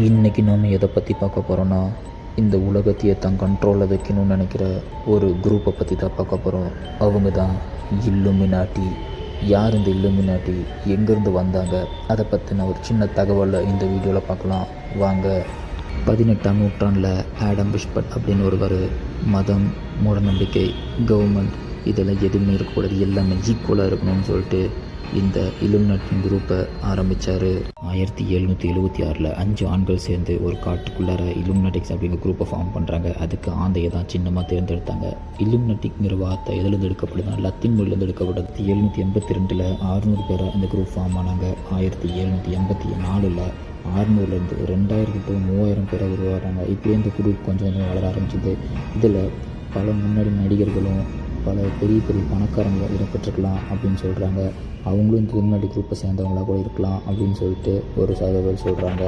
இன்றைக்கி நாம் எதை பற்றி பார்க்க போகிறோன்னா இந்த உலகத்தையே தன் கண்ட்ரோலில் வைக்கணும்னு நினைக்கிற ஒரு குரூப்பை பற்றி தான் பார்க்க போகிறோம் அவங்க தான் இல்லுமினாட்டி யார் இந்த இல்லுமினாட்டி எங்கேருந்து வந்தாங்க? அதை பற்றின ஒரு சின்ன தகவலை இந்த வீடியோவில் பார்க்கலாம். வாங்க. பதினெட்டாம் நூற்றாண்டில் ஆடம் பிஷ்பட் அப்படின்னு ஒருவர் மதம் மூடநம்பிக்கை கவர்மெண்ட் இதெல்லாம் எதுவுமே இருக்கக்கூடாது. எல்லாமே ஈக்குவலாக இருக்கணும்னு சொல்லிட்டு இந்த இலுமினாட்டின் குரூப்பை ஆரம்பித்தார் ஆயிரத்தி எழுநூற்றி எழுபத்தி ஆறில் அஞ்சு ஆண்கள் சேர்ந்து ஒரு காட்டுக்குள்ளார இலுமினாட்டிக்ஸ் அப்படிங்கிற குரூப்பை ஃபார்ம் பண்ணுறாங்க அதுக்கு ஆந்தையை தான் சின்னமாக தேர்ந்தெடுத்தாங்க. இலுமினாட்டிக்ங்கிற வார்த்தை எதுலேருந்து எடுக்கப்படுதுன்னா லத்தீன் மொழியிலேருந்து எடுக்கப்பட்டது எழுநூற்றி எண்பத்தி ரெண்டில் ஆறுநூறு பேரை இந்த குரூப் ஃபார்ம் ஆனாங்க. ஆயிரத்தி எழுநூற்றி எண்பத்தி நாலில் ஆறுநூறுலேருந்து ரெண்டாயிரத்து டு மூவாயிரம் பேரை உருவாகிறாங்க இப்போ இந்த குரூப் கொஞ்சம் கொஞ்சம் வளர ஆரம்பிச்சது. இதில் பல முன்னாடி நடிகர்களும் பல பெரிய பெரிய பணக்காரங்க இடம்பெற்றிருக்கலாம் அப்படின்னு சொல்கிறாங்க அவங்களும் இந்த முன்னாடி குரூப்பை சேர்ந்தவங்களா கூட இருக்கலாம் அப்படின்னு சொல்லிட்டு ஒரு சில சொல்கிறாங்க